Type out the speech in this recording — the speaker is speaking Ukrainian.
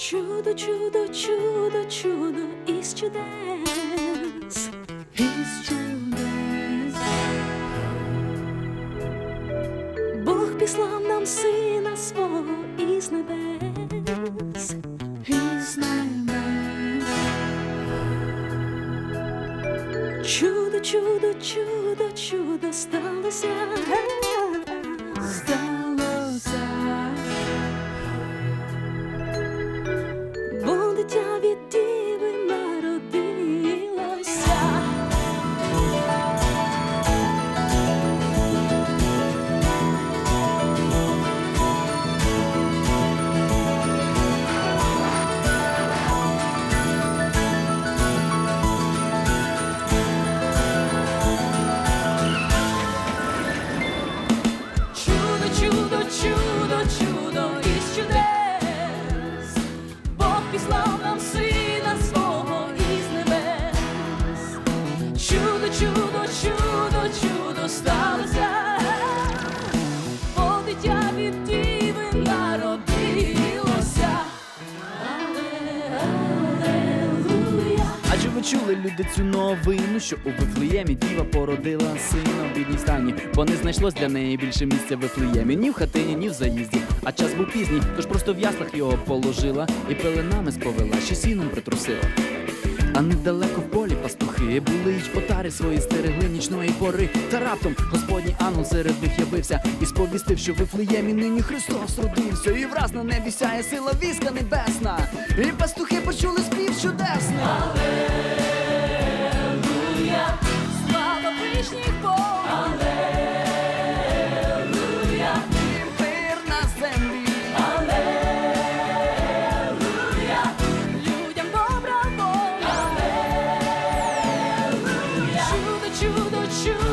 Чудо, чудо, чудо, чудо із чудес. Із чудес. Бог післав нам сина свого із небес. Із небес. Чудо, чудо, чудо, чудо сталося. Сталося. Чудо Чули люди цю новину, що у Вифлеємі діва породила сина в бідній стані, бо не знайшлось для неї більше місця в Вифлеємі, ні в хатині, ні в заїзді. А час був пізній, тож просто в яслах його положила і пеленами сповела, ще сіном притрусила. А недалеко в полі пастухи були й отари свої стерегли нічної пори. Та раптом господній ангел серед них явився і сповістив, що Вифлеємі нині Христос родився. І враз на небі сяє сила війська небесна. І пастухи почули спів чудесний. you the truth.